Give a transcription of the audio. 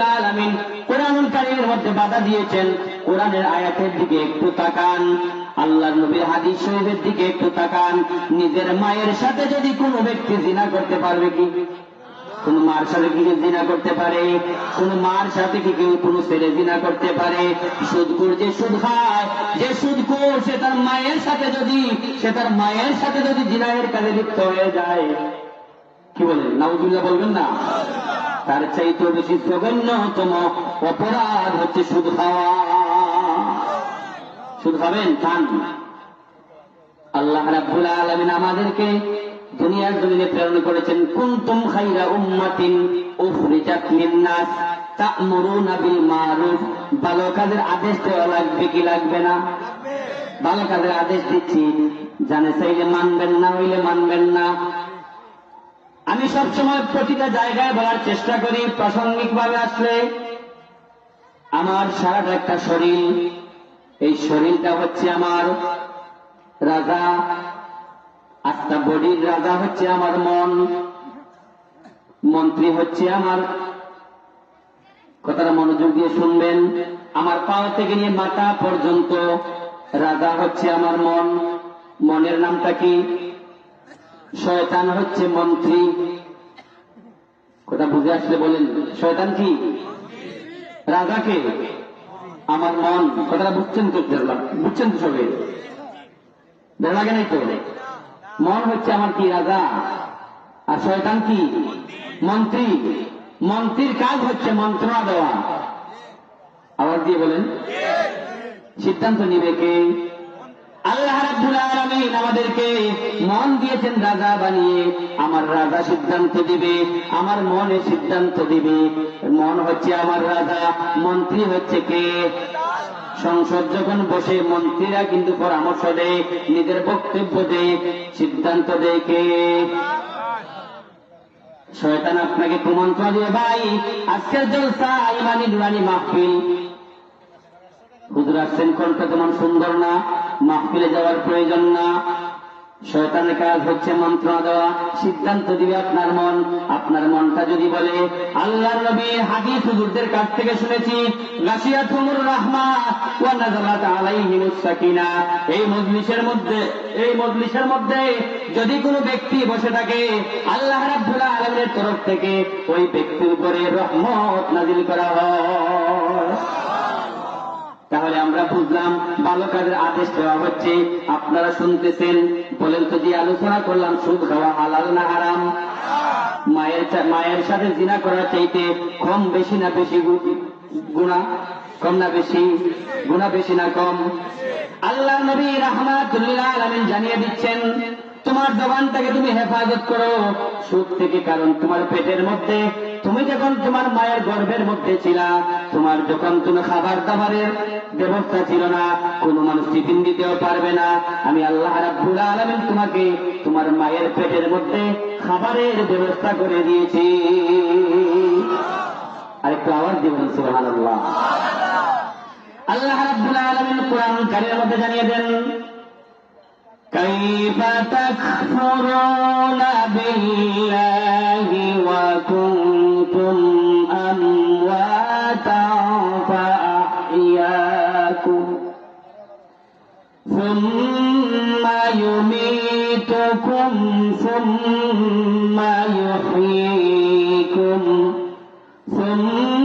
রাব্বুল আলামিন কোরআনুল কারীমের মধ্যে বাধা দিয়েছেন। কোরআনের আয়াতের দিকে একটু তাকান, আল্লাহর নবীর হাদিস শরীফের দিকে একটু তাকান। নিজের মায়ের সাথে যদি কোনো ব্যক্তি জিনা করতে পারবে কি? কোন মার সাথে কি কেউ জিনা করতে পারে? কোন মার সাথে কি কেউ কোন ছেলে জিনা করতে পারে? সুদকুর যে সুদ খায়, যে সুদকুর সে তার মায়ের সাথে যদি, সে তার মায়ের সাথে যদি জিনায়ের কাজে লিপ্ত হয়ে যায়, কি বলেন? নাউজুল্লাহ বলবেন না? তার চাইতে বেশি জঘন্যতম অপরাধ হচ্ছে সুদ খাওয়া। সুদ খাবেন? খান। আল্লাহ রাব্বুল আলামিন আমাদেরকে দুনিয়ার জমিনে প্রেরণ করেছেন, কুনতুম খাইরা উম্মাতিন উখরিজাত লিন-নাস তা'মুরুনা বিল মারুফ ভালো কাজের আদেশ দেওয়া লাগবে কি লাগবে না? ভালো কাজের আদেশ দিচ্ছি। জানে চাইলে মানবেন না, হইলে মানবেন না। আমি সবসময় প্রতিটা জায়গায় বলার চেষ্টা করি প্রাসঙ্গিক ভাবে আসলে আমার সারাটা একটা শরীর। এই শরীরটা হচ্ছে আমার রাজা আত্মা বডির রাজা হচ্ছে আমার মন। মন্ত্রী হচ্ছে আমার, কথাটা মনোযোগ দিয়ে শুনবেন। আমার পাও থেকে নিয়ে মাথা পর্যন্ত রাজা হচ্ছে আমার মন। মনের নামটা কি? শয়তান হচ্ছে মন্ত্রী। কথা বুঝে আসলে বলেন, শয়তান কি? রাজাকে? আমার মন। কথাটা বুঝছেন তো বুঝছেন তো সবে ভালো লাগে নাই তো? মন হচ্ছে আমার কি, রাজা? আর শয়তান কি? মন্ত্রী। মন্ত্রীর কাজ হচ্ছে মন্ত্রণা দেওয়া। আওয়াজ দিয়ে বলেন। সিদ্ধান্ত নিবে কে? আমাদেরকে মন দিয়েছেন রাজা বানিয়ে, আমার রাজা সিদ্ধান্ত দিবে, আমার মনে সিদ্ধান্ত দিবে। মন হচ্ছে আমার রাজা, মন্ত্রী হচ্ছে কে? সংসদ যখন বসে, মন্ত্রীরা কিন্তু পরামর্শ দেয়, নিজের বক্তব্য দেয়, সিদ্ধান্ত দেয় কে? শয়তান আপনাকে কুমন্ত্রণা দিয়ে ভাই, আজকের জলসা ইমানি নুরানি মাহফিল। হুজুর আসছেন কণ্ঠ তেমন সুন্দর না। মাহফিলে যাওয়ার প্রয়োজন না। শয়তানের কাজ হচ্ছে মন্ত্রণা দেওয়া, সিদ্ধান্ত দিবে আপনার মন। আপনার মনটা যদি বলে আল্লাহ নবী হাদিস হুজুরদের কাছ থেকে শুনেছি গাছিয়া তুমুর রাহমা এই মজলিসের মধ্যে, এই মজলিসের মধ্যে যদি কোনো ব্যক্তি বসে থাকে, আল্লাহ রাব্বুল আলামিনের তরফ থেকে ওই ব্যক্তির উপরে রহমত নাজিল করা হয়। তাহলে আমরা বুঝলাম ভালো কাজের আদেশ দেওয়া হচ্ছে। আপনারা শুনতেছেন, বলেন তো যে আলোচনা করলাম, সুদ খাওয়া হালাল না হারাম? মায়ের মায়ের সাথে জিনা করার চাইতে কম বেশি না বেশি গুণা? কম না বেশি? গুণা বেশি না কম? আল্লাহ নবী রহমাতুল্লাহ আলমিন জানিয়ে দিচ্ছেন, তোমার জবানটাকে তুমি হেফাজত করো। সুখ থেকে কারণ তোমার পেটের মধ্যে তুমি যখন তোমার মায়ের গর্ভের মধ্যে ছিল, তোমার যখন কোন খাবার দাবারের ব্যবস্থা ছিল না, কোন মানুষ টিফিন দিতেও পারবে না, আমি আল্লাহ রাব্বুল আলমিন তোমাকে তোমার মায়ের পেটের মধ্যে খাবারের ব্যবস্থা করে দিয়েছি। আরেকটু আবার দিবেন সুহান আল্লাহ আল্লাহ রাব্বুল আলামিন কোরআন কারীমের মধ্যে জানিয়ে দেন, কাইফা তাকফুরুনা বিল্লাহ ثم يميتكم ثم يحييكم ثم